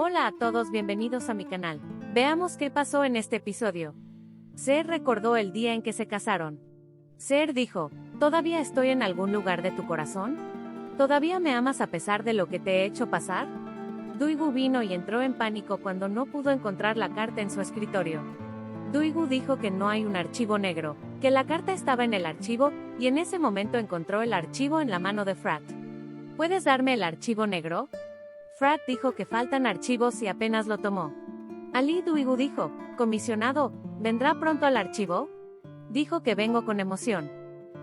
Hola a todos, bienvenidos a mi canal. Veamos qué pasó en este episodio. Ser recordó el día en que se casaron. Ser dijo, ¿todavía estoy en algún lugar de tu corazón? ¿Todavía me amas a pesar de lo que te he hecho pasar? Duigu vino y entró en pánico cuando no pudo encontrar la carta en su escritorio. Duigu dijo que no hay un archivo negro, que la carta estaba en el archivo, y en ese momento encontró el archivo en la mano de Frat. ¿Puedes darme el archivo negro? Frat dijo que faltan archivos y apenas lo tomó. Ali Duigu dijo, comisionado, ¿vendrá pronto al archivo? Dijo que vengo con emoción.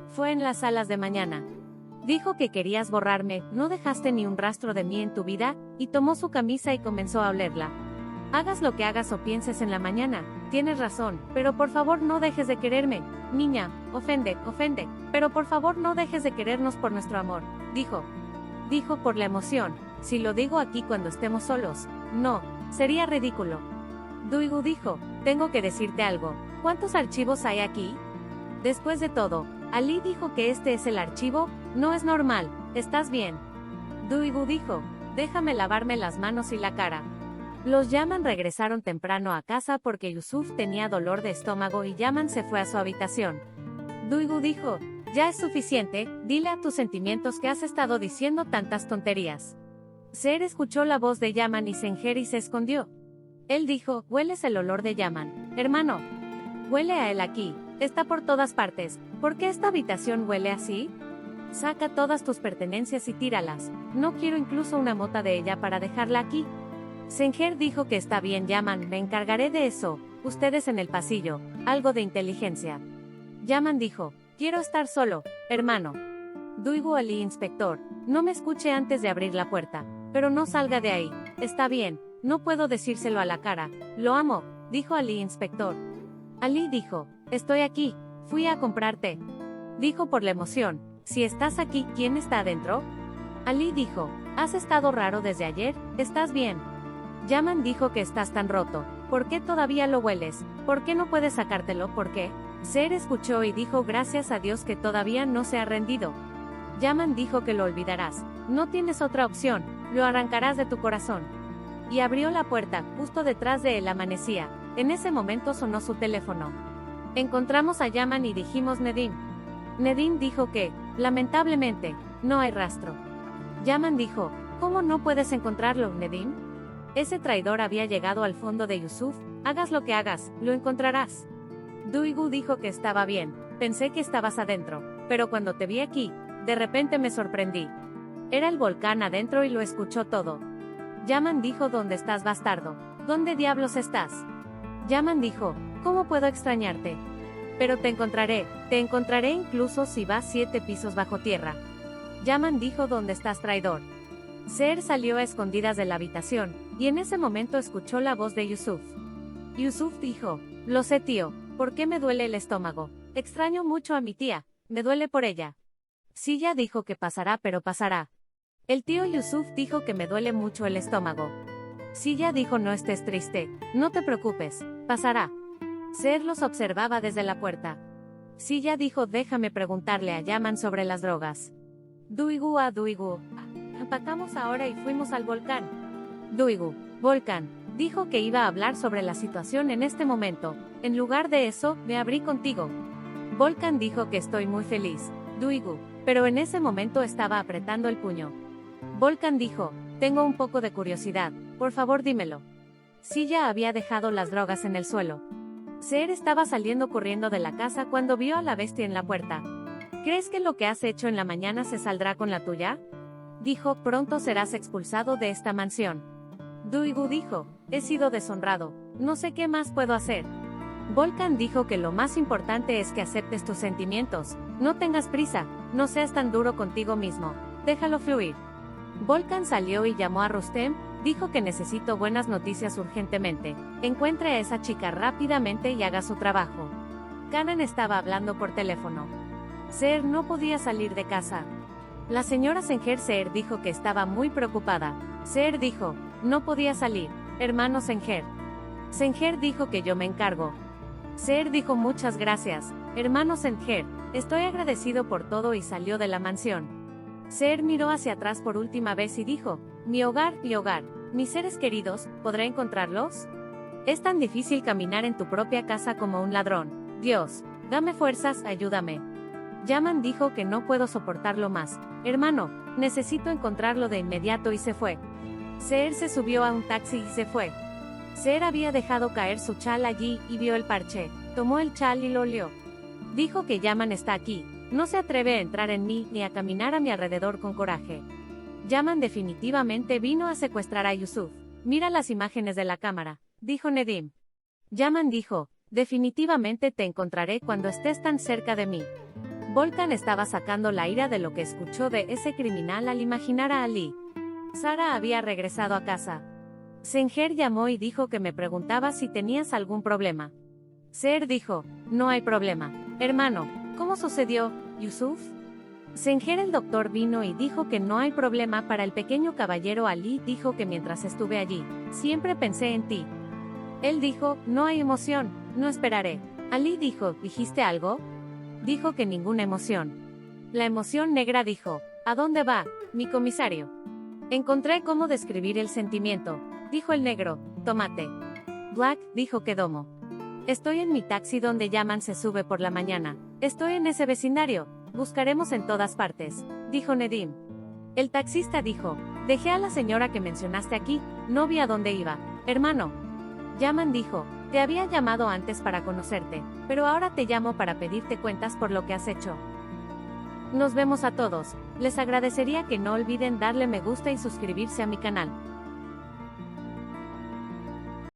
Fue en las salas de mañana. Dijo que querías borrarme, no dejaste ni un rastro de mí en tu vida, y tomó su camisa y comenzó a olerla. Hagas lo que hagas o pienses en la mañana, tienes razón, pero por favor no dejes de quererme. Niña, ofende, ofende, pero por favor no dejes de querernos por nuestro amor, dijo. Dijo por la emoción, si lo digo aquí cuando estemos solos, no, sería ridículo. Duigu dijo, tengo que decirte algo, ¿cuántos archivos hay aquí? Después de todo, Ali dijo que este es el archivo, no es normal, estás bien. Duigu dijo, déjame lavarme las manos y la cara. Los Yaman regresaron temprano a casa porque Yusuf tenía dolor de estómago y Yaman se fue a su habitación. Duigu dijo, ya es suficiente, dile a tus sentimientos que has estado diciendo tantas tonterías. Ser escuchó la voz de Yaman y Senger y se escondió. Él dijo, hueles el olor de Yaman. Hermano. Huele a él aquí. Está por todas partes. ¿Por qué esta habitación huele así? Saca todas tus pertenencias y tíralas. No quiero incluso una mota de ella para dejarla aquí. Senger dijo que está bien Yaman, me encargaré de eso. Ustedes en el pasillo. Algo de inteligencia. Yaman dijo, quiero estar solo, hermano. Duigu Ali inspector, no me escuche antes de abrir la puerta. Pero no salga de ahí. Está bien, no puedo decírselo a la cara. Lo amo, dijo Ali inspector. Ali dijo, estoy aquí, fui a comprarte. Dijo por la emoción, si estás aquí, ¿quién está adentro? Ali dijo, has estado raro desde ayer, ¿estás bien? Yaman dijo que estás tan roto, ¿por qué todavía lo hueles? ¿Por qué no puedes sacártelo? ¿Por qué? Ser escuchó y dijo gracias a Dios que todavía no se ha rendido. Yaman dijo que lo olvidarás, no tienes otra opción, lo arrancarás de tu corazón y abrió la puerta, justo detrás de él amanecía. En ese momento sonó su teléfono. Encontramos a Yaman y dijimos Nedim. Nedim dijo que, lamentablemente, no hay rastro. Yaman dijo, ¿cómo no puedes encontrarlo, Nedim? Ese traidor había llegado al fondo de Yusuf, hagas lo que hagas, lo encontrarás. Duigu dijo que estaba bien, pensé que estabas adentro, pero cuando te vi aquí, de repente me sorprendí. Era el volcán adentro y lo escuchó todo, Yaman dijo ¿Dónde estás bastardo? ¿Dónde diablos estás? Yaman dijo, ¿cómo puedo extrañarte? Pero te encontraré, te encontraré incluso si vas siete pisos bajo tierra. Yaman dijo ¿Dónde estás traidor? Ser salió a escondidas de la habitación, y en ese momento escuchó la voz de Yusuf. Yusuf dijo, lo sé tío, ¿por qué me duele el estómago? Extraño mucho a mi tía, me duele por ella. ya dijo que pasará pero pasará, el tío Yusuf dijo que me duele mucho el estómago. Silla dijo no estés triste, no te preocupes, pasará. Ser los observaba desde la puerta. Silla dijo déjame preguntarle a Yaman sobre las drogas. Duigu a Duigu. Empatamos ahora y fuimos al volcán. Duigu, volcán, dijo que iba a hablar sobre la situación en este momento. En lugar de eso, me abrí contigo. Volcán dijo que estoy muy feliz. Duigu, pero en ese momento estaba apretando el puño. Volcan dijo, tengo un poco de curiosidad, por favor dímelo. Silla había dejado las drogas en el suelo. Ser estaba saliendo corriendo de la casa cuando vio a la bestia en la puerta. ¿Crees que lo que has hecho en la mañana se saldrá con la tuya? Dijo, pronto serás expulsado de esta mansión. Duigu dijo, he sido deshonrado, no sé qué más puedo hacer. Volcan dijo que lo más importante es que aceptes tus sentimientos, no tengas prisa, no seas tan duro contigo mismo, déjalo fluir. Volkan salió y llamó a Rustem, dijo que necesito buenas noticias urgentemente, encuentre a esa chica rápidamente y haga su trabajo. Kanan estaba hablando por teléfono. Ser no podía salir de casa. La señora Senger Ser dijo que estaba muy preocupada. Ser dijo, no podía salir, hermano Senger. Senger dijo que yo me encargo. Ser dijo muchas gracias, hermano Senger, estoy agradecido por todo y salió de la mansión. Ser miró hacia atrás por última vez y dijo, mi hogar, mi hogar, Mis seres queridos, ¿podré encontrarlos? Es tan difícil caminar en tu propia casa como un ladrón. Dios, dame fuerzas, ayúdame. Yaman dijo que no puedo soportarlo más. Hermano, necesito encontrarlo de inmediato y se fue. Seer se subió a un taxi y se fue. Seer había dejado caer su chal allí y vio el parche. Tomó el chal y lo olió. Dijo que Yaman está aquí. No se atreve a entrar en mí ni a caminar a mi alrededor con coraje. Yaman definitivamente vino a secuestrar a Yusuf. Mira las imágenes de la cámara dijo Nedim. Yaman dijo, definitivamente te encontraré cuando estés tan cerca de mí. Volkan estaba sacando la ira de lo que escuchó de ese criminal al imaginar a Ali. Sara había regresado a casa. Senger llamó y dijo que me preguntaba si tenías algún problema. Ser dijo, no hay problema. Hermano, ¿cómo sucedió, Yusuf? Senger el doctor vino y dijo que no hay problema para el pequeño caballero Ali dijo que mientras estuve allí, siempre pensé en ti, él dijo, no hay emoción, no esperaré. Ali dijo, ¿dijiste algo? Dijo que ninguna emoción. La emoción negra dijo, ¿a dónde va, mi comisario? Encontré cómo describir el sentimiento, dijo el negro, tomate. Black dijo que domo. Estoy en mi taxi donde llaman se sube por la mañana. Estoy en ese vecindario. Buscaremos en todas partes, dijo Nedim. El taxista dijo, dejé a la señora que mencionaste aquí, no vi a dónde iba. Hermano, Yaman dijo, te había llamado antes para conocerte, pero ahora te llamo para pedirte cuentas por lo que has hecho. Nos vemos a todos, les agradecería que no olviden darle me gusta y suscribirse a mi canal.